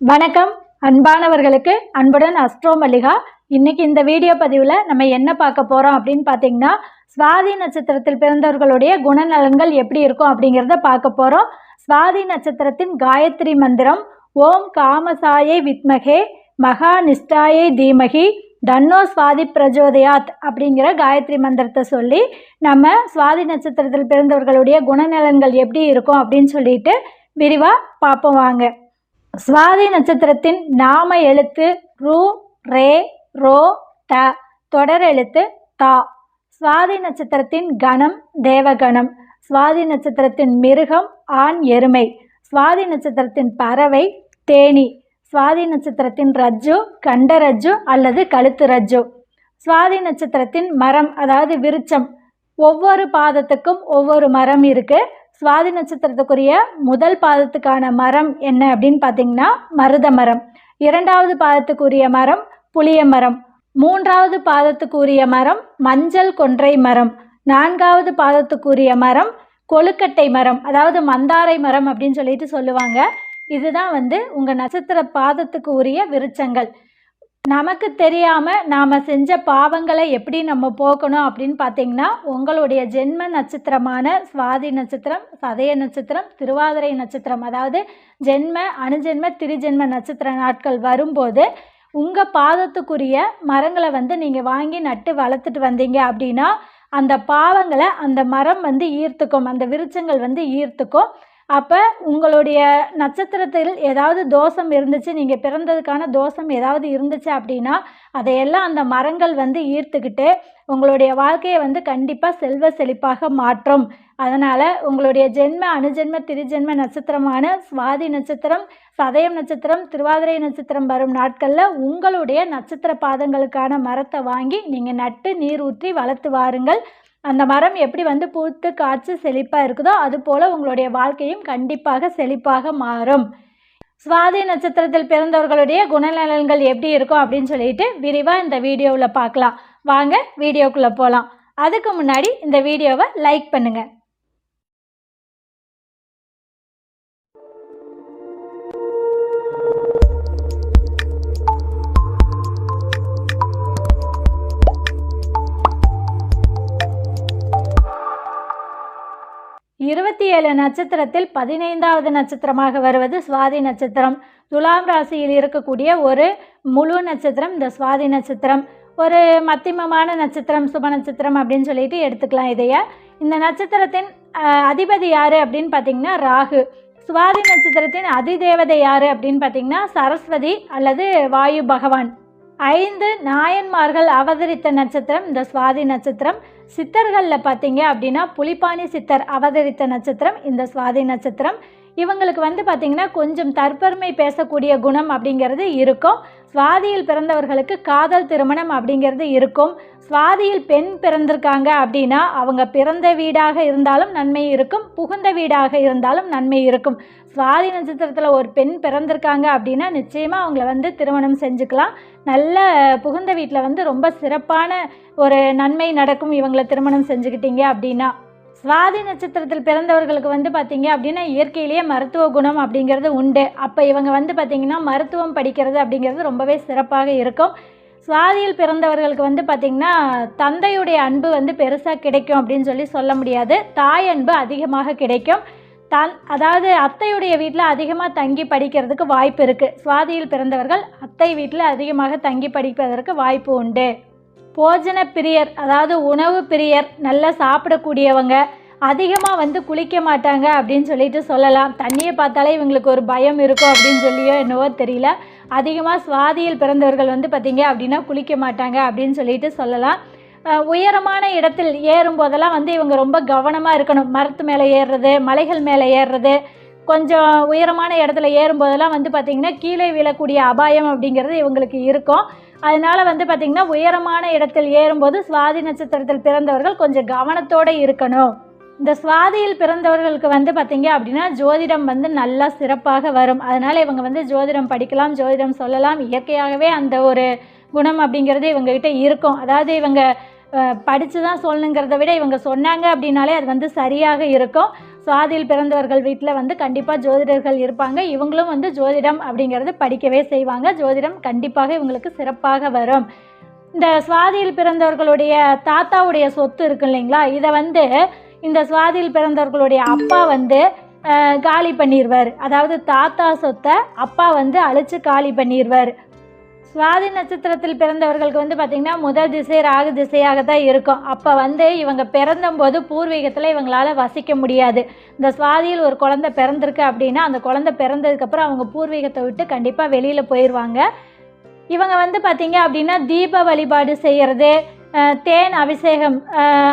வணக்கம். அன்பானவர்களுக்கு அன்புடன் அஸ்ட்ரோ மல்லிகா. இன்னைக்கு இந்த வீடியோ பதிவில் நம்ம என்ன பார்க்க போகிறோம் அப்படின்னு பார்த்தீங்கன்னா சுவாதி நட்சத்திரத்தில் பிறந்தவர்களுடைய குணநலன்கள் எப்படி இருக்கும் அப்படிங்கிறத பார்க்க போகிறோம் சுவாதி நட்சத்திரத்தின் காயத்ரி மந்திரம் ஓம் காமசாயை வித்மகே மகா நிஷ்டாயை தீமகி தன்னோ சுவாதி பிரஜோதயாத் அப்படிங்கிற காயத்ரி மந்திரத்தை சொல்லி நம்ம சுவாதி நட்சத்திரத்தில் பிறந்தவர்களுடைய குணநலன்கள் எப்படி இருக்கும் அப்படின்னு சொல்லிட்டு விரிவாக பார்ப்போம் வாங்க. சுவாதி நட்சத்திரத்தின் நாம எழுத்து ரு ரே ரோ த தொடர் எழுத்து தா. சுவாதி நட்சத்திரத்தின் கணம் தேவகணம். சுவாதி நட்சத்திரத்தின் மிருகம் ஆண் எருமை. சுவாதி நட்சத்திரத்தின் பறவை தேனி. சுவாதி நட்சத்திரத்தின் ரஜ்ஜு கண்டரஜ்ஜு அல்லது கழுத்து ரஜ்ஜு. சுவாதி நட்சத்திரத்தின் மரம் அதாவது விருச்சம் ஒவ்வொரு பாதத்துக்கும் ஒவ்வொரு மரம் இருக்குது சுவாதி நட்சத்திரத்துக்குரிய முதல் பாதத்துக்கான மரம் என்ன அப்படின்னு பார்த்தீங்கன்னா மருத மரம். இரண்டாவது பாதத்துக்குரிய மரம் புளிய மரம். மூன்றாவது பாதத்துக்குரிய மரம் மஞ்சள் கொன்றை மரம். நான்காவது பாதத்துக்குரிய மரம் கொழுக்கட்டை மரம். அதாவது மந்தாரை மரம் அப்படின்னு சொல்லிட்டு சொல்லுவாங்க. இதுதான் வந்து உங்கள் நட்சத்திர பாதத்துக்கு உரிய விருச்சங்கள். நமக்கு தெரியாமல் நாம் செஞ்ச பாவங்களை எப்படி நம்ம போக்கணும் அப்படின்னு பார்த்தீங்கன்னா உங்களுடைய ஜென்ம நட்சத்திரமான சுவாதி நட்சத்திரம் சதய நட்சத்திரம் திருவாதிரை நட்சத்திரம் அதாவது ஜென்ம அணுஜென்ம திரிஜென்ம நட்சத்திர நாட்கள் வரும்போது உங்கள் பாதத்துக்குரிய மரங்களை வந்து நீங்கள் வாங்கி நட்டு வளர்த்துட்டு வந்தீங்க அப்படின்னா அந்த பாவங்களை அந்த மரம் வந்து ஈர்த்துக்கும் அந்த விருச்சங்கள் வந்து ஈர்த்துக்கும். அப்போ உங்களுடைய நட்சத்திரத்தில் ஏதாவது தோஷம் இருந்துச்சு நீங்கள் பிறந்ததுக்கான தோஷம் ஏதாவது இருந்துச்சு அப்படின்னா அதையெல்லாம் அந்த மரங்கள் வந்து ஈர்த்துக்கிட்டு உங்களுடைய வாழ்க்கையை வந்து கண்டிப்பாக செல்வ செழிப்பாக மாற்றும். அதனால் உங்களுடைய ஜென்ம அணுஜென்ம திருஜென்ம நட்சத்திரமான சுவாதி நட்சத்திரம் சதயம் நட்சத்திரம் திருவாதிரை நட்சத்திரம் வரும் நாட்களில் உங்களுடைய நட்சத்திர பாதங்களுக்கான மரத்தை வாங்கி நீங்கள் நட்டு நீர் ஊற்றி வளர்த்து வாருங்கள். அந்த மரம் எப்படி வந்து பூத்து காய்ச்சி செழிப்பாக இருக்குதோ அது போல் உங்களுடைய வாழ்க்கையும் கண்டிப்பாக செழிப்பாக மாறும். சுவாதி நட்சத்திரத்தில் பிறந்தவர்களுடைய குணநலன்கள் எப்படி இருக்கும் அப்படின்னு சொல்லிட்டு விரிவாக இந்த வீடியோவில் பார்க்கலாம். வாங்க வீடியோக்குள்ளே போகலாம் அதுக்கு முன்னாடி இந்த வீடியோவை லைக் பண்ணுங்கள் இருபத்தி ஏழு நட்சத்திரத்தில் பதினைந்தாவது நட்சத்திரமாக வருவது சுவாதி நட்சத்திரம். துலாம் ராசியில் இருக்கக்கூடிய ஒரு முழு நட்சத்திரம் இந்த சுவாதி நட்சத்திரம். ஒரு மத்தியமமான நட்சத்திரம் சுப நட்சத்திரம் அப்படின்னு சொல்லிட்டு எடுத்துக்கலாம் இதைய. இந்த நட்சத்திரத்தின் அதிபதி யார் அப்படின்னு பார்த்தீங்கன்னா ராகு. சுவாதி நட்சத்திரத்தின் அதிதேவதை யார் அப்படின்னு பார்த்தீங்கன்னா சரஸ்வதி அல்லது வாயு பகவான். ஐந்து நாயன்மார்கள் அவதரித்த நட்சத்திரம் இந்த சுவாதி நட்சத்திரம். சித்தர்களில் பார்த்தீங்க அப்படின்னா புலிப்பாணி சித்தர் அவதரித்த நட்சத்திரம் இந்த சுவாதி நட்சத்திரம். இவங்களுக்கு வந்து பார்த்திங்கன்னா கொஞ்சம் தற்பெருமை பேசக்கூடிய குணம் அப்படிங்கிறது இருக்கும். சுவாதியில் பிறந்தவர்களுக்கு காதல் திருமணம் அப்படிங்கிறது இருக்கும். சுவாதியில் பெண் பிறந்திருக்காங்க அப்படின்னா அவங்க பிறந்த வீடாக இருந்தாலும் நன்மை இருக்கும். புகுந்த வீடாக இருந்தாலும் நன்மை இருக்கும். சுவாதி நட்சத்திரத்தில் ஒரு பெண் பிறந்திருக்காங்க அப்படின்னா நிச்சயமாக அவங்கள வந்து திருமணம் செஞ்சுக்கலாம். நல்ல புகுந்த வீட்டில் வந்து ரொம்ப சிறப்பான ஒரு நன்மை நடக்கும் இவங்களை திருமணம் செஞ்சுக்கிட்டீங்க அப்படின்னா. சுவாதி நட்சத்திரத்தில் பிறந்தவர்களுக்கு வந்து பார்த்தீங்க அப்படின்னா இயற்கையிலேயே மருத்துவ குணம் அப்படிங்கிறது உண்டு. அப்போ இவங்க வந்து பார்த்தீங்கன்னா மருத்துவம் படிக்கிறது அப்படிங்கிறது ரொம்பவே சிறப்பாக இருக்கும். சுவாதியில் பிறந்தவர்களுக்கு வந்து பார்த்திங்கன்னா தந்தையுடைய அன்பு வந்து பெருசாக கிடைக்கும் அப்படின்னு சொல்லி சொல்ல முடியாது. தாய் அன்பு அதிகமாக கிடைக்கும். தன் அதாவது அத்தையுடைய வீட்டில் அதிகமாக தங்கி படிக்கிறதுக்கு வாய்ப்பு இருக்குது சுவாதியில் பிறந்தவர்கள் அத்தை வீட்டில் அதிகமாக தங்கி படிப்பதற்கு வாய்ப்பு உண்டு. போஜன பிரியர் அதாவது உணவு பிரியர் நல்லா சாப்பிடக்கூடியவங்க அதிகமாக வந்து குளிக்க மாட்டாங்க அப்படின்னு சொல்லிட்டு சொல்லலாம். தண்ணியை பார்த்தாலே இவங்களுக்கு ஒரு பயம் இருக்கும் அப்படின்னு சொல்லியோ என்னவோ தெரியல. அதிகமாக சுவாதியில் பிறந்தவர்கள் வந்து பார்த்தீங்க அப்படின்னா குளிக்க மாட்டாங்க அப்படின்னு சொல்லிட்டு சொல்லலாம். உயரமான இடத்தில் ஏறும் போதெல்லாம் வந்து இவங்க ரொம்ப கவனமாக இருக்கணும். மரத்து மேலே ஏறுறது மலைகள் மேலே ஏறுறது கொஞ்சம் உயரமான இடத்துல ஏறும்போதெல்லாம் வந்து பார்த்திங்கன்னா கீழே விழக்கூடிய அபாயம் அப்படிங்கிறது இவங்களுக்கு இருக்கும். அதனால் வந்து பார்த்திங்கன்னா உயரமான இடத்தில் ஏறும்போது சுவாதி நட்சத்திரத்தில் பிறந்தவர்கள் கொஞ்சம் கவனத்தோடு இருக்கணும். இந்த சுவாதியில் பிறந்தவர்களுக்கு வந்து பார்த்திங்க அப்படின்னா ஜோதிடம் வந்து நல்லா சிறப்பாக வரும். அதனால் இவங்க வந்து ஜோதிடம் படிக்கலாம் ஜோதிடம் சொல்லலாம். இயற்கையாகவே அந்த ஒரு குணம் அப்படிங்கிறது இவங்ககிட்ட இருக்கும். அதாவது இவங்க படித்து தான் சொல்லணுங்கிறத விட இவங்க சொன்னாங்க அப்படின்னாலே அது வந்து சரியாக இருக்கும். சுவாதியில் பிறந்தவர்கள் வீட்டில் வந்து கண்டிப்பாக ஜோதிடர்கள் இருப்பாங்க. இவங்களும் வந்து ஜோதிடம் அப்படிங்கிறது படிக்கவே செய்வாங்க. ஜோதிடம் கண்டிப்பாக இவங்களுக்கு சிறப்பாக வரும். இந்த சுவாதியில் பிறந்தவர்களுடைய தாத்தாவுடைய சொத்து இருக்கு இல்லைங்களா? இதை வந்து இந்த சுவாதியில் பிறந்தவர்களுடைய அப்பா வந்து காலி பண்ணிடுவார் அதாவது தாத்தா சொத்தை அப்பா வந்து அழிச்சு காலி பண்ணிடுவார் சுவாதி நட்சத்திரத்தில் பிறந்தவர்களுக்கு வந்து பார்த்திங்கன்னா முதல் திசை ராகு திசையாக தான் இருக்கும். அப்போ வந்து இவங்க பிறந்தம்போது பூர்வீகத்தில் இவங்களால் வசிக்க முடியாது. இந்த சுவாதியில் ஒரு குழந்தை பிறந்திருக்கு அப்படின்னா அந்த குழந்தை பிறந்ததுக்கப்புறம் அவங்க பூர்வீகத்தை விட்டு கண்டிப்பாக வெளியில் போயிடுவாங்க இவங்க வந்து பார்த்திங்க அப்படின்னா தீப வழிபாடு செய்கிறது தேன் அபிஷேகம்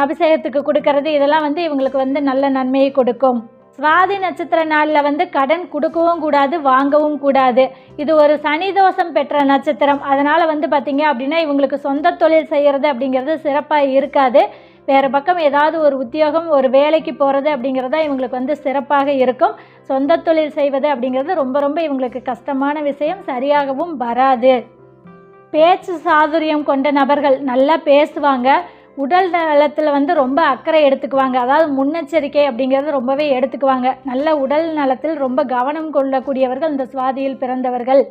அபிஷேகத்துக்கு கொடுக்கறது இதெல்லாம் வந்து இவங்களுக்கு வந்து நல்ல நன்மையை கொடுக்கும். சுவாதி நட்சத்திர நாளில் வந்து கடன் கொடுக்கவும் கூடாது வாங்கவும் கூடாது. இது ஒரு சனி தோஷம் பெற்ற நட்சத்திரம். அதனால் வந்து பார்த்திங்க அப்படின்னா இவங்களுக்கு சொந்த தொழில் செய்கிறது அப்படிங்கிறது சிறப்பாக இருக்காது. வேறு பக்கம் ஏதாவது ஒரு உத்தியோகம் ஒரு வேலைக்கு போகிறது அப்படிங்கிறது தான் இவங்களுக்கு வந்து சிறப்பாக இருக்கும். சொந்த தொழில் செய்வது அப்படிங்கிறது ரொம்ப ரொம்ப இவங்களுக்கு கஷ்டமான விஷயம் சரியாகவும் வராது. பேச்சு சாதுரியம் கொண்ட நபர்கள் நல்லா பேசுவாங்க. உடல் நலத்தில் வந்து ரொம்ப அக்கறை எடுத்துக்குவாங்க. அதாவது முன்னெச்சரிக்கை அப்படிங்கிறது ரொம்பவே எடுத்துக்குவாங்க. நல்ல உடல் நலத்தில் ரொம்ப கவனம் கொள்ளக்கூடியவர்கள் இந்த சுவாதியில் பிறந்தவர்கள்.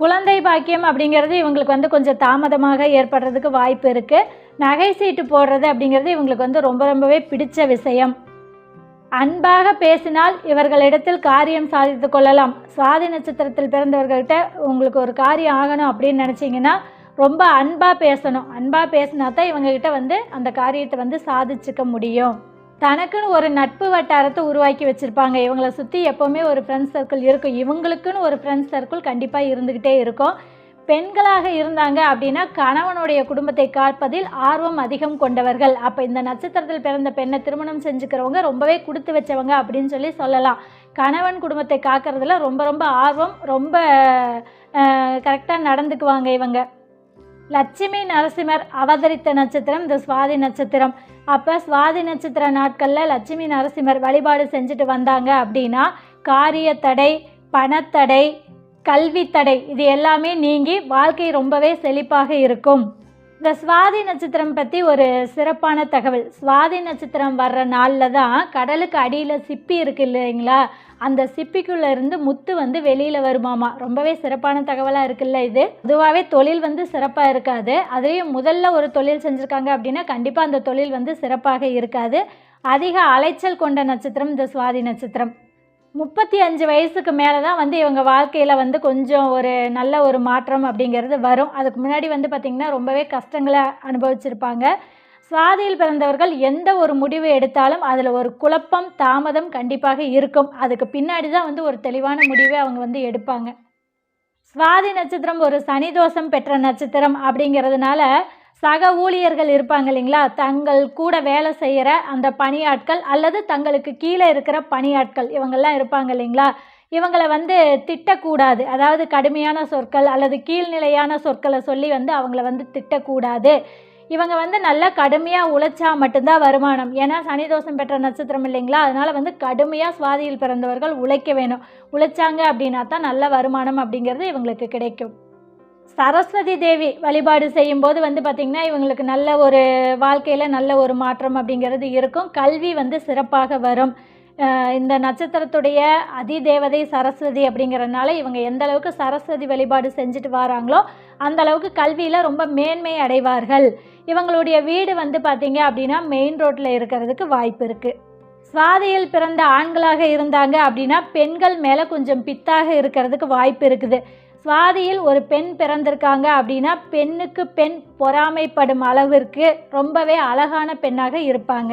குழந்தை பாக்கியம் அப்படிங்கிறது இவங்களுக்கு வந்து கொஞ்சம் தாமதமாக ஏற்படுறதுக்கு வாய்ப்பு இருக்குது நகை சீட்டு போடுறது அப்படிங்கிறது இவங்களுக்கு வந்து ரொம்ப ரொம்பவே பிடிச்ச விஷயம். அன்பாக பேசினால் இவர்களிடத்தில் காரியம் சாதித்து கொள்ளலாம். சுவாதி நட்சத்திரத்தில் பிறந்தவர்கள்கிட்ட உங்களுக்கு ஒரு காரியம் ஆகணும் அப்படின்னு நினச்சிங்கன்னா ரொம்ப அன்பாக பேசணும். அன்பாக பேசினா தான் இவங்ககிட்ட வந்து அந்த காரியத்தை வந்து சாதிச்சுக்க முடியும். தனக்குன்னு ஒரு நட்பு வட்டாரத்தை உருவாக்கி வச்சுருப்பாங்க. இவங்களை சுற்றி எப்போவுமே ஒரு ஃப்ரெண்ட்ஸ் சர்க்கிள் இருக்கும். இவங்களுக்குன்னு ஒரு ஃப்ரெண்ட்ஸ் சர்க்கிள் கண்டிப்பாக இருந்துக்கிட்டே இருக்கும். பெண்களாக இருந்தாங்க அப்படின்னா கணவனுடைய குடும்பத்தை காப்பதில் ஆர்வம் அதிகம் கொண்டவர்கள். அப்போ இந்த நட்சத்திரத்தில் பிறந்த பெண்ணை திருமணம் செஞ்சுக்கிறவங்க ரொம்பவே கொடுத்து வச்சவங்க அப்படின்னு சொல்லி சொல்லலாம். கணவன் குடும்பத்தை காக்கிறதுல ரொம்ப ரொம்ப ஆர்வம் ரொம்ப கரெக்டாக நடந்துக்குவாங்க இவங்க. லட்சுமி நரசிம்மர் அவதரித்த நட்சத்திரம் இந்த சுவாதி நட்சத்திரம். அப்போ சுவாதி நட்சத்திர நாட்களில் லட்சுமி நரசிம்மர் வழிபாடு செஞ்சுட்டு வந்தாங்க அப்படின்னா காரிய தடை பணத்தடை கல்வி தடை இது எல்லாமே நீங்கி வாழ்க்கை ரொம்பவே செழிப்பாக இருக்கும். இந்த சுவாதி நட்சத்திரம் பற்றி ஒரு சிறப்பான தகவல். சுவாதி நட்சத்திரம் வர்ற நாளில் தான் கடலுக்கு அடியில் சிப்பி இருக்கு இல்லைங்களா? அந்த சிப்பிக்குள்ளே இருந்து முத்து வந்து வெளியில் வருமாமா. ரொம்பவே சிறப்பான தகவலாக இருக்குல்ல இது. பொதுவாகவே தொழில் வந்து சிறப்பாக இருக்காது. அதுலேயும் முதல்ல ஒரு தொழில் செஞ்சுருக்காங்க அப்படின்னா கண்டிப்பாக அந்த தொழில் வந்து சிறப்பாக இருக்காது. அதிக அலைச்சல் கொண்ட நட்சத்திரம் இந்த சுவாதி நட்சத்திரம். முப்பத்தி அஞ்சு வயசுக்கு மேலே தான் வந்து இவங்க வாழ்க்கையில் வந்து கொஞ்சம் ஒரு நல்ல ஒரு மாற்றம் அப்படிங்கிறது வரும். அதுக்கு முன்னாடி வந்து பார்த்திங்கன்னா ரொம்பவே கஷ்டங்களை அனுபவிச்சிருப்பாங்க. சுவாதியில் பிறந்தவர்கள் எந்த ஒரு முடிவு எடுத்தாலும் அதில் ஒரு குழப்பம் தாமதம் கண்டிப்பாக இருக்கும். அதுக்கு பின்னாடி தான் வந்து ஒரு தெளிவான முடிவை அவங்க வந்து எடுப்பாங்க. சுவாதி நட்சத்திரம் ஒரு சனி தோஷம் பெற்ற நட்சத்திரம் அப்படிங்கிறதுனால சக ஊழியர்கள் இருப்பாங்க இல்லைங்களா? தங்கள் கூட வேலை செய்கிற அந்த பணியாட்கள் அல்லது தங்களுக்கு கீழே இருக்கிற பணியாட்கள் இவங்கெல்லாம் இருப்பாங்க இல்லைங்களா? இவங்களை வந்து திட்டக்கூடாது. அதாவது கடுமையான சொற்கள் அல்லது கீழ்நிலையான சொற்களை சொல்லி வந்து அவங்கள வந்து திட்டக்கூடாது. இவங்க வந்து நல்லா கடுமையாக உழைச்சா மட்டும்தான் வருமானம். ஏன்னா சனி தோஷம் பெற்ற நட்சத்திரம் இல்லைங்களா? அதனால் வந்து கடுமையாக சுவாதியில் பிறந்தவர்கள் உழைக்க வேணும். உழைச்சாங்க அப்படின்னா தான் நல்ல வருமானம் அப்படிங்கிறது இவங்களுக்கு கிடைக்கும். சரஸ்வதி தேவி வழிபாடு செய்யும்போது வந்து பார்த்திங்கன்னா இவங்களுக்கு நல்ல ஒரு வாழ்க்கையில் நல்ல ஒரு மாற்றம் அப்படிங்கிறது இருக்கும். கல்வி வந்து சிறப்பாக வரும். இந்த நட்சத்திரத்துடைய அதிதேவதை சரஸ்வதி அப்படிங்கிறனால இவங்க எந்த அளவுக்கு சரஸ்வதி வழிபாடு செஞ்சுட்டு வராங்களோ அந்த அளவுக்கு கல்வியில் ரொம்ப மேன்மை அடைவார்கள். இவங்களுடைய வீடு வந்து பார்த்திங்க அப்படின்னா மெயின் ரோட்டில் இருக்கிறதுக்கு வாய்ப்பு இருக்குது சுவாதியில் பிறந்த ஆண்களாக இருந்தாங்க அப்படின்னா பெண்கள் மேலே கொஞ்சம் பித்தாக இருக்கிறதுக்கு வாய்ப்பு இருக்குது. சுவாதியில் ஒரு பெண் பிறந்திருக்காங்க அப்படின்னா பெண்ணுக்கு பெண் பொறாமைப்படும் அளவிற்கு ரொம்பவே அழகான பெண்ணாக இருப்பாங்க.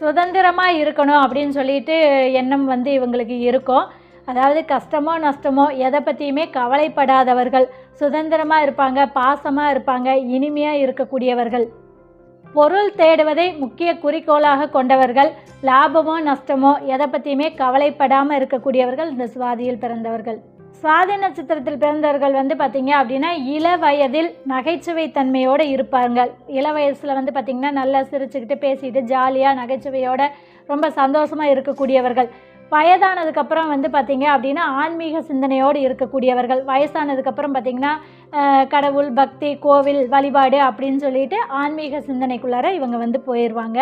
சுதந்திரமாக இருக்கணும் அப்படின்னு சொல்லிட்டு எண்ணம் வந்து இவங்களுக்கு இருக்கும். அதாவது கஷ்டமோ நஷ்டமோ எதை பற்றியுமே கவலைப்படாதவர்கள் சுதந்திரமாக இருப்பாங்க பாசமாக இருப்பாங்க இனிமையாக இருக்கக்கூடியவர்கள். பொருள் தேடுவதை முக்கிய குறிக்கோளாக கொண்டவர்கள் லாபமோ நஷ்டமோ எதை பற்றியுமே கவலைப்படாமல் இருக்கக்கூடியவர்கள் இந்த சுவாதியில் பிறந்தவர்கள். சுவாதி நட்சத்திரத்தில் பிறந்தவர்கள் வந்து பார்த்தீங்க அப்படின்னா இள வயதில் நகைச்சுவை தன்மையோடு இருப்பாங்க இள வயசில் வந்து பார்த்திங்கன்னா நல்லா சிரிச்சுக்கிட்டு பேசிக்கிட்டு ஜாலியாக நகைச்சுவையோட ரொம்ப சந்தோஷமாக இருக்கக்கூடியவர்கள். வயதானதுக்கப்புறம் வந்து பார்த்திங்க அப்படின்னா ஆன்மீக சிந்தனையோடு இருக்கக்கூடியவர்கள். வயசானதுக்கப்புறம் பார்த்திங்கன்னா கடவுள் பக்தி கோவில் வழிபாடு அப்படின்னு சொல்லிட்டு ஆன்மீக சிந்தனைக்குள்ளார இவங்க வந்து போயிடுவாங்க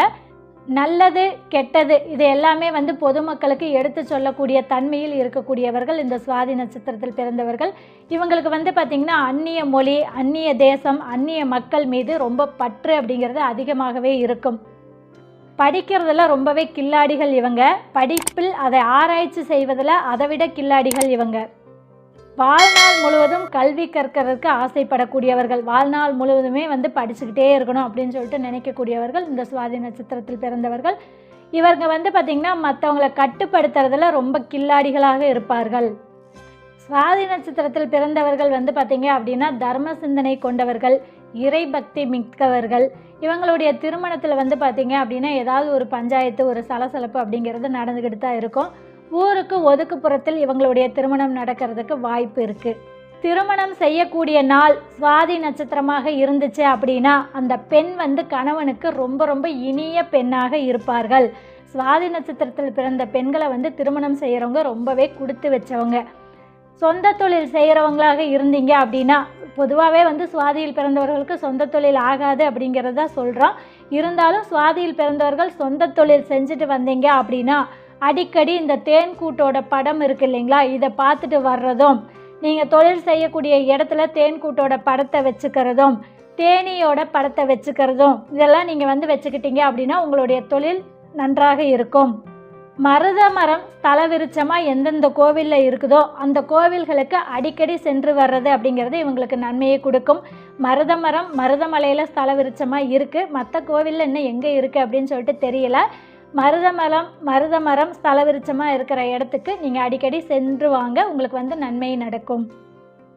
நல்லது கெட்டது இது எல்லாமே வந்து பொதுமக்களுக்கு எடுத்து சொல்லக்கூடிய தன்மையில் இருக்கக்கூடியவர்கள் இந்த சுவாதி நட்சத்திரத்தில் பிறந்தவர்கள். இவங்களுக்கு வந்து பார்த்திங்கன்னா அந்நிய மொழி அந்நிய தேசம் அந்நிய மக்கள் மீது ரொம்ப பற்று அப்படிங்கிறது அதிகமாகவே இருக்கும். படிக்கிறதுல ரொம்பவே கில்லாடிகள் இவங்க. படிப்பில் அதை ஆராய்ச்சி செய்வதில் அதை விட கில்லாடிகள் இவங்க. வாழ்நாள் முழுவதும் கல்வி கற்கிறதுக்கு ஆசைப்படக்கூடியவர்கள். வாழ்நாள் முழுவதுமே வந்து படிச்சுக்கிட்டே இருக்கணும் அப்படின்னு சொல்லிட்டு நினைக்கக்கூடியவர்கள். இந்த சுவாதி நட்சத்திரத்தில் பிறந்தவர்கள். இவங்க வந்து பார்த்திங்கன்னா மற்றவங்களை கட்டுப்படுத்துறதுல ரொம்ப கில்லாடிகளாக இருப்பார்கள். சுவாதி நட்சத்திரத்தில் பிறந்தவர்கள் வந்து பார்த்திங்க அப்படின்னா தர்ம சிந்தனை கொண்டவர்கள். இறைபக்தி மிக்கவர்கள். இவங்களுடைய திருமணத்தில் வந்து பார்த்தீங்க அப்படின்னா ஏதாவது ஒரு பஞ்சாயத்து ஒரு சலசலப்பு அப்படிங்கிறது நடந்துக்கிட்டு தான் இருக்கும். ஊருக்கு ஒதுக்குப்புறத்தில் இவங்களுடைய திருமணம் நடக்கிறதுக்கு வாய்ப்பு இருக்குது திருமணம் செய்யக்கூடிய நாள் சுவாதி நட்சத்திரமாக இருந்துச்சு அப்படின்னா அந்த பெண் வந்து கணவனுக்கு ரொம்ப ரொம்ப இனிய பெண்ணாக இருப்பார்கள். சுவாதி நட்சத்திரத்தில் பிறந்த பெண்களை வந்து திருமணம் செய்கிறவங்க ரொம்பவே கொடுத்து வச்சவங்க. சொந்த தொழில் செய்கிறவங்களாக இருந்தீங்க அப்படின்னா பொதுவாகவே வந்து சுவாதியில் பிறந்தவர்களுக்கு சொந்த தொழில் ஆகாது அப்படிங்கிறத சொல்கிறோம் இருந்தாலும் சுவாதியில் பிறந்தவர்கள் சொந்த தொழில் செஞ்சுட்டு வந்தீங்க அப்படின்னா அடிக்கடி இந்த தேன் கூட்டோட படம் இருக்கு இல்லைங்களா? இதை பார்த்துட்டு வர்றதும் நீங்கள் தொழில் செய்யக்கூடிய இடத்துல தேன் கூட்டோட படத்தை வச்சுக்கிறதும் தேனியோட படத்தை வச்சுக்கிறதும் இதெல்லாம் நீங்கள் வந்து வச்சுக்கிட்டீங்க அப்படின்னா உங்களுடைய தொழில் நன்றாக இருக்கும். மருத மரம் ஸ்தல எந்தெந்த கோவிலில் இருக்குதோ அந்த கோவில்களுக்கு அடிக்கடி சென்று வர்றது அப்படிங்கிறது இவங்களுக்கு நன்மையை கொடுக்கும். மருத மரம் மருதமலையில் ஸ்தல இருக்குது மற்ற கோவிலில் இன்னும் எங்கே இருக்குது அப்படின்னு சொல்லிட்டு தெரியல. மருதமலம் மருதமரம் மருத மரம் இருக்கிற இடத்துக்கு நீங்கள் அடிக்கடி சென்று வாங்க. உங்களுக்கு வந்து நன்மை நடக்கும்.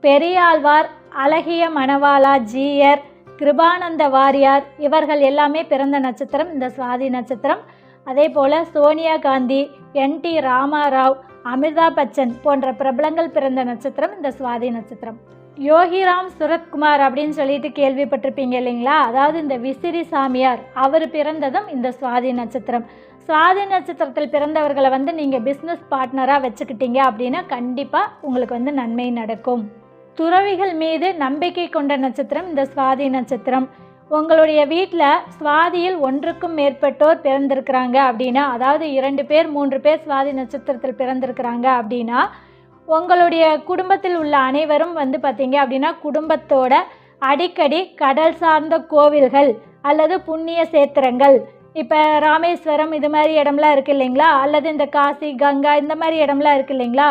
பெரியாழ்வார் அழகிய மணவாளா ஜீயர் கிருபானந்த வாரியார் இவர்கள் எல்லாமே பிறந்த நட்சத்திரம். இந்த சுவாதி நட்சத்திரம் அதே போல் சோனியா காந்தி என். டி. ராமாராவ் அமிர்தாப் பச்சன் போன்ற பிரபலங்கள் பிறந்த நட்சத்திரம் இந்த சுவாதி நட்சத்திரம். யோகிராம் சுரத்குமார் அப்படின்னு சொல்லிட்டு கேள்விப்பட்டிருப்பீங்க இல்லைங்களா? அதாவது இந்த விசிறி சாமியார் அவர் பிறந்ததும் இந்த சுவாதி நட்சத்திரம். சுவாதி நட்சத்திரத்தில் பிறந்தவர்களை வந்து நீங்கள் பிஸ்னஸ் பார்ட்னராக வச்சுக்கிட்டீங்க அப்படின்னா கண்டிப்பாக உங்களுக்கு வந்து நன்மை நடக்கும். துறவிகள் மீது நம்பிக்கை கொண்ட நட்சத்திரம் இந்த சுவாதி நட்சத்திரம். உங்களுடைய வீட்டில் சுவாதியில் ஒன்றுக்கும் மேற்பட்டோர் பிறந்திருக்கிறாங்க அப்படின்னா அதாவது இரண்டு பேர் மூன்று பேர் சுவாதி நட்சத்திரத்தில் பிறந்திருக்கிறாங்க அப்படின்னா உங்களுடைய குடும்பத்தில் உள்ள அனைவரும் வந்து பார்த்தீங்க அப்படின்னா குடும்பத்தோட அடிக்கடி கடல் சார்ந்த கோவில்கள் அல்லது புண்ணிய சேத்திரங்கள். இப்போ ராமேஸ்வரம் இது மாதிரி இடம்லாம் இருக்குது இல்லைங்களா? அல்லது இந்த காசி கங்கா இந்த மாதிரி இடம்லாம் இருக்குது இல்லைங்களா?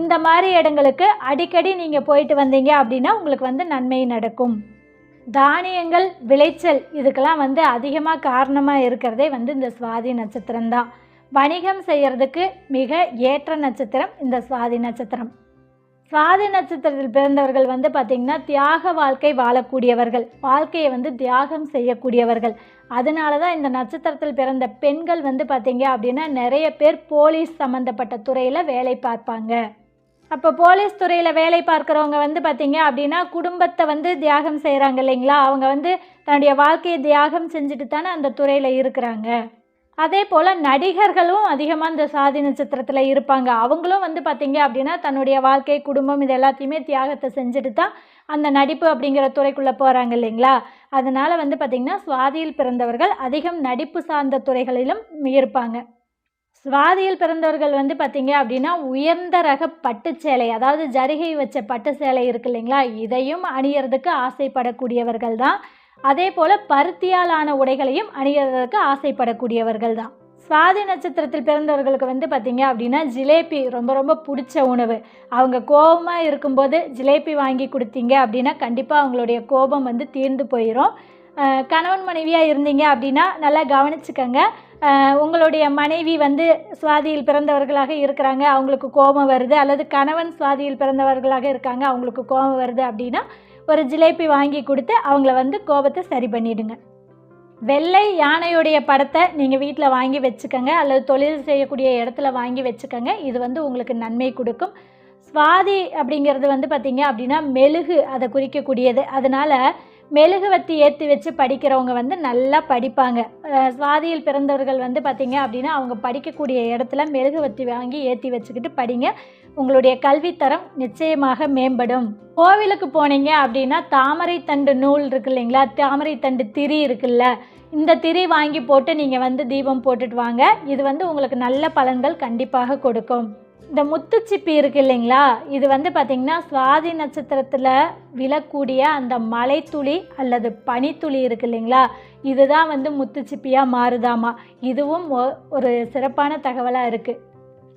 இந்த மாதிரி இடங்களுக்கு அடிக்கடி நீங்கள் போயிட்டு வந்தீங்க அப்படின்னா உங்களுக்கு வந்து நன்மை நடக்கும். தானியங்கள் விளைச்சல் இதுக்கெல்லாம் வந்து அதிகமாக காரணமாக இருக்கிறதே வந்து இந்த சுவாதி நட்சத்திரம் தான். வணிகம் செய்கிறதுக்கு மிக ஏற்ற நட்சத்திரம் இந்த சுவாதி நட்சத்திரம். சுவாதி நட்சத்திரத்தில் பிறந்தவர்கள் வந்து பார்த்திங்கன்னா தியாக வாழ்க்கை வாழக்கூடியவர்கள். வாழ்க்கையை வந்து தியாகம் செய்யக்கூடியவர்கள். அதனால தான் இந்த நட்சத்திரத்தில் பிறந்த பெண்கள் வந்து பார்த்திங்க அப்படின்னா நிறைய பேர் போலீஸ் சம்மந்தப்பட்ட துறையில் வேலை பார்ப்பாங்க. அப்போ போலீஸ் துறையில் வேலை பார்க்குறவங்க வந்து பார்த்திங்க அப்படின்னா குடும்பத்தை வந்து தியாகம் செய்கிறாங்க இல்லைங்களா? அவங்க வந்து தன்னுடைய வாழ்க்கையை தியாகம் செஞ்சுட்டு தானே அந்த துறையில் இருக்கிறாங்க. அதே போல் நடிகர்களும் அதிகமாக இந்த சாதி நட்சத்திரத்தில் இருப்பாங்க. அவங்களும் வந்து பார்த்திங்க அப்படின்னா தன்னுடைய வாழ்க்கை குடும்பம் இது எல்லாத்தையுமே தியாகத்தை செஞ்சுட்டு தான் அந்த நடிப்பு அப்படிங்கிற துறைக்குள்ளே போகிறாங்க இல்லைங்களா? அதனால் வந்து பார்த்திங்கன்னா சுவாதியில் பிறந்தவர்கள் அதிகம் நடிப்பு சார்ந்த துறைகளிலும் இருப்பாங்க. சுவாதியில் பிறந்தவர்கள் வந்து பார்த்திங்க அப்படின்னா உயர்ந்த ரக பட்டு சேலை அதாவது ஜரிகை வச்ச பட்டு சேலை இருக்கு இல்லைங்களா? இதையும் அணியறதுக்கு ஆசைப்படக்கூடியவர்கள் தான். அதே போல் பருத்தியால் ஆன உடைகளையும் அணியறதுக்கு ஆசைப்படக்கூடியவர்கள் தான். சுவாதி நட்சத்திரத்தில் பிறந்தவர்களுக்கு வந்து பார்த்திங்க அப்படின்னா ஜிலேபி ரொம்ப ரொம்ப பிடிச்ச உணவு. அவங்க கோபமாக இருக்கும்போது ஜிலேபி வாங்கி கொடுத்தீங்க அப்படின்னா கண்டிப்பாக அவங்களுடைய கோபம் வந்து தீர்ந்து போயிடும் கணவன் மனைவியாக இருந்தீங்க அப்படின்னா நல்லா கவனிச்சுக்கங்க. உங்களுடைய மனைவி வந்து சுவாதியில் பிறந்தவர்களாக இருக்கிறாங்க அவங்களுக்கு கோபம் வருது. அல்லது கணவன் சுவாதியில் பிறந்தவர்களாக இருக்காங்க அவங்களுக்கு கோபம் வருது அப்படின்னா ஒரு ஜிலேபி வாங்கி கொடுத்து அவங்கள வந்து கோபத்தை சரி பண்ணிடுங்க. வெள்ளை யானையுடைய படத்தை நீங்கள் வீட்டில் வாங்கி வச்சுக்கோங்க அல்லது தொழில் செய்யக்கூடிய இடத்துல வாங்கி வச்சுக்கோங்க. இது வந்து உங்களுக்கு நன்மை கொடுக்கும். சுவாதி அப்படிங்கிறது வந்து பார்த்திங்க அப்படின்னா மெழுகு அதை குறிக்கக்கூடியது. அதனால் மெழுகுவத்தி ஏற்றி வச்சு படிக்கிறவங்க வந்து நல்லா படிப்பாங்க. சுவாதியில் பிறந்தவர்கள் வந்து பார்த்திங்க அப்படின்னா அவங்க படிக்கக்கூடிய இடத்துல மெழுகுவத்தி வாங்கி ஏற்றி வச்சுக்கிட்டு படிங்க. உங்களுடைய கல்வித்தரம் நிச்சயமாக மேம்படும். கோவிலுக்கு போனீங்க அப்படின்னா தாமரை தண்டு நூல் இருக்கு இல்லைங்களா? தாமரை தண்டு திரி இருக்குல்ல? இந்த திரி வாங்கி போட்டு நீங்கள் வந்து தீபம் போட்டுட்டு வாங்க. இது வந்து உங்களுக்கு நல்ல பலன்கள் கண்டிப்பாக கொடுக்கும். இந்த முத்துச்சிப்பி இருக்கு இல்லைங்களா? இது வந்து பார்த்திங்கன்னா சுவாதி நட்சத்திரத்தில் விழக்கூடிய அந்த மலைத்துளி அல்லது பனித்துளி இருக்கு இல்லைங்களா? இதுதான் வந்து முத்துச்சிப்பியாக மாறுதாமா? இதுவும் ஒ- ஒரு சிறப்பான தகவலாக இருக்குது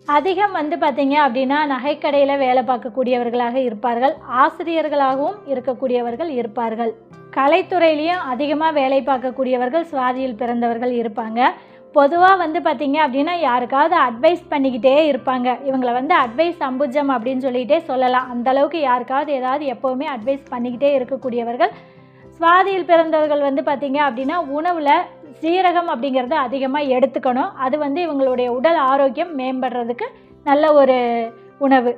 அதிகம் வந்து பார்த்தீங்க அப்படின்னா நகைக்கடையில் வேலை பார்க்கக்கூடியவர்களாக இருப்பார்கள். ஆசிரியர்களாகவும் இருக்கக்கூடியவர்கள் இருப்பார்கள். கலைத்துறையிலையும் அதிகமாக வேலை பார்க்கக்கூடியவர்கள் சுவாதியில் பிறந்தவர்கள் இருப்பாங்க. பொதுவாக வந்து பார்த்தீங்க அப்படின்னா யாருக்காவது அட்வைஸ் பண்ணிக்கிட்டே இருப்பாங்க. இவங்களை வந்து அட்வைஸ் அம்புஜம் அப்படின்னு சொல்லிகிட்டே சொல்லலாம். அந்தளவுக்கு யாருக்காவது ஏதாவது எப்போவுமே அட்வைஸ் பண்ணிக்கிட்டே இருக்கக்கூடியவர்கள். சுவாதியில் பிறந்தவர்கள் வந்து பார்த்தீங்க அப்படின்னா உணவில் சீரகம் அப்படிங்கிறத அதிகமாக எடுத்துக்கணும். அது வந்து இவங்களுடைய உடல் ஆரோக்கியம் மேம்படுறதுக்கு நல்ல ஒரு உணவு.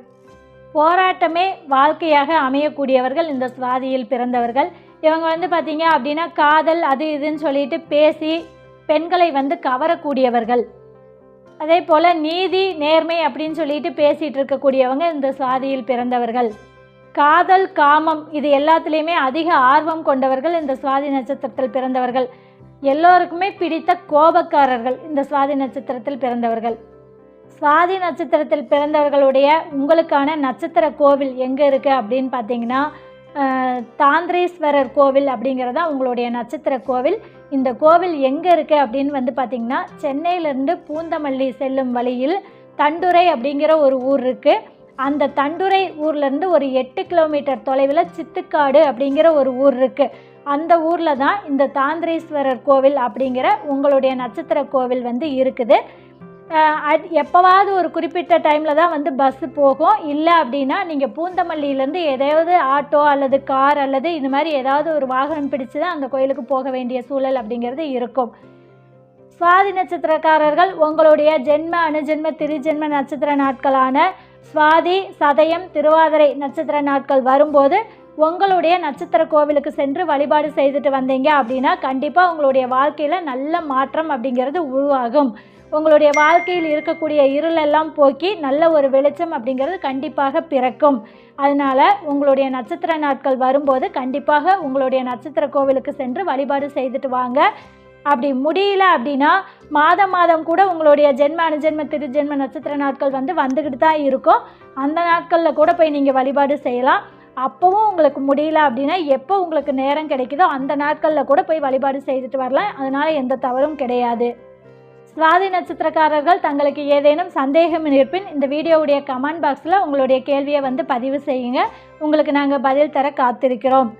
போராட்டமே வாழ்க்கையாக அமையக்கூடியவர்கள் இந்த சுவாதியில் பிறந்தவர்கள். இவங்க வந்து பார்த்தீங்க அப்படின்னா காதல் அது இதுன்னு சொல்லிட்டு பேசி பெண்களை வந்து கவரக்கூடியவர்கள். அதே போல் நீதி நேர்மை அப்படின்னு சொல்லிட்டு பேசிகிட்டு இருக்கக்கூடியவங்க இந்த சுவாதியில் பிறந்தவர்கள். காதல் காமம் இது எல்லாத்துலேயுமே அதிக ஆர்வம் கொண்டவர்கள் இந்த சுவாதி நட்சத்திரத்தில் பிறந்தவர்கள். எல்லோருக்குமே பிடித்த கோபக்காரர்கள் இந்த சுவாதி நட்சத்திரத்தில் பிறந்தவர்கள். சுவாதி நட்சத்திரத்தில் பிறந்தவர்களுடைய உங்களுக்கான நட்சத்திர கோவில் எங்கே இருக்குது அப்படின்னு பார்த்தீங்கன்னா தாந்திரேஸ்வரர் கோவில் அப்படிங்கிறதா உங்களுடைய நட்சத்திர கோவில். இந்த கோவில் எங்கே இருக்குது அப்படின்னு வந்து பார்த்திங்கன்னா சென்னையிலேருந்து பூந்தமல்லி செல்லும் வழியில் தண்டுரை அப்படிங்கிற ஒரு ஊர் இருக்குது அந்த தண்டுரை ஊர்லேருந்து ஒரு எட்டு கிலோமீட்டர் தொலைவில் சித்துக்காடு அப்படிங்கிற ஒரு ஊர் இருக்குது அந்த ஊரில் தான் இந்த தாந்திரேஸ்வரர் கோவில் அப்படிங்கிற உங்களுடைய நட்சத்திர கோவில் வந்து இருக்குது. அது எப்போவாவது ஒரு குறிப்பிட்ட டைமில் தான் வந்து பஸ்ஸு போகும். இல்லை அப்படின்னா நீங்கள் பூந்தமல்லியிலேருந்து ஏதாவது ஆட்டோ அல்லது கார் அல்லது இது மாதிரி ஏதாவது ஒரு வாகனம் பிடிச்சு தான் அந்த கோயிலுக்கு போக வேண்டிய சூழல் அப்படிங்கிறது இருக்கும். சுவாதி நட்சத்திரக்காரர்கள் உங்களுடைய ஜென்ம அணுஜென்ம திருஜென்ம நட்சத்திர நாட்களான சுவாதி சதயம் திருவாதிரை நட்சத்திர நாட்கள் வரும்போது உங்களுடைய நட்சத்திர கோவிலுக்கு சென்று வழிபாடு செய்துட்டு வந்தீங்க அப்படின்னா கண்டிப்பாக உங்களுடைய வாழ்க்கையில் நல்ல மாற்றம் அப்படிங்கிறது உருவாகும். உங்களுடைய வாழ்க்கையில் இருக்கக்கூடிய இருளெல்லாம் போக்கி நல்ல ஒரு வெளிச்சம் அப்படிங்கிறது கண்டிப்பாக பிறக்கும். அதனால் உங்களுடைய நட்சத்திர நாட்கள் வரும்போது கண்டிப்பாக உங்களுடைய நட்சத்திர கோவிலுக்கு சென்று வழிபாடு செய்துட்டு வாங்க. அப்படி முடியல அப்படின்னா மாதம் மாதம் கூட உங்களுடைய ஜென்ம அனுஜென்ம திருஜென்ம நட்சத்திர நாட்கள் வந்து வந்துக்கிட்டு தான் இருக்கும். அந்த நாட்களில் கூட போய் நீங்கள் வழிபாடு செய்யலாம். அப்போவும் உங்களுக்கு முடியல அப்படின்னா எப்போ உங்களுக்கு நேரம் கிடைக்குதோ அந்த நாட்களில் கூட போய் வழிபாடு செய்துட்டு வரலாம். அதனால் எந்த தவறும் கிடையாது. சுவாதி நட்சத்திரக்காரர்கள் தங்களுக்கு ஏதேனும் சந்தேகம் இருப்பின் இந்த வீடியோவுடைய கமெண்ட் பாக்ஸில் உங்களுடைய கேள்வியை வந்து பதிவு செய்யுங்க. உங்களுக்கு நாங்கள் பதில் தர காத்திருக்கிறோம்.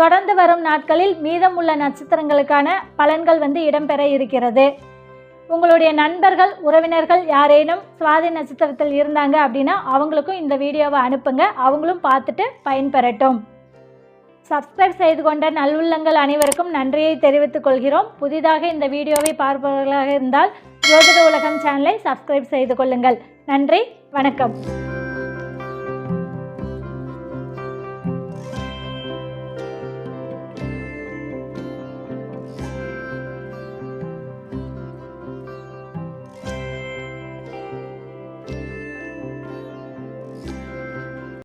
தொடர்ந்து வரும் நாட்களில் மீதமுள்ள நட்சத்திரங்களுக்கான பலன்கள் வந்து இடம்பெற இருக்கிறது. உங்களுடைய நண்பர்கள் உறவினர்கள் யாரேனும் சுவாதி நட்சத்திரத்தில் இருந்தாங்க அப்படின்னா அவங்களுக்கும் இந்த வீடியோவை அனுப்புங்க. அவங்களும் பார்த்துட்டு பயன்பெறட்டும். சப்ஸ்கிரைப் செய்து கொண்ட நல்லுள்ளங்கள் அனைவருக்கும் நன்றியை தெரிவித்துக் கொள்கிறோம். புதிதாக இந்த வீடியோவை பார்ப்பவர்களாக இருந்தால் ஜோதிட உலகம் சேனலை சப்ஸ்கிரைப் செய்து கொள்ளுங்கள். நன்றி வணக்கம்.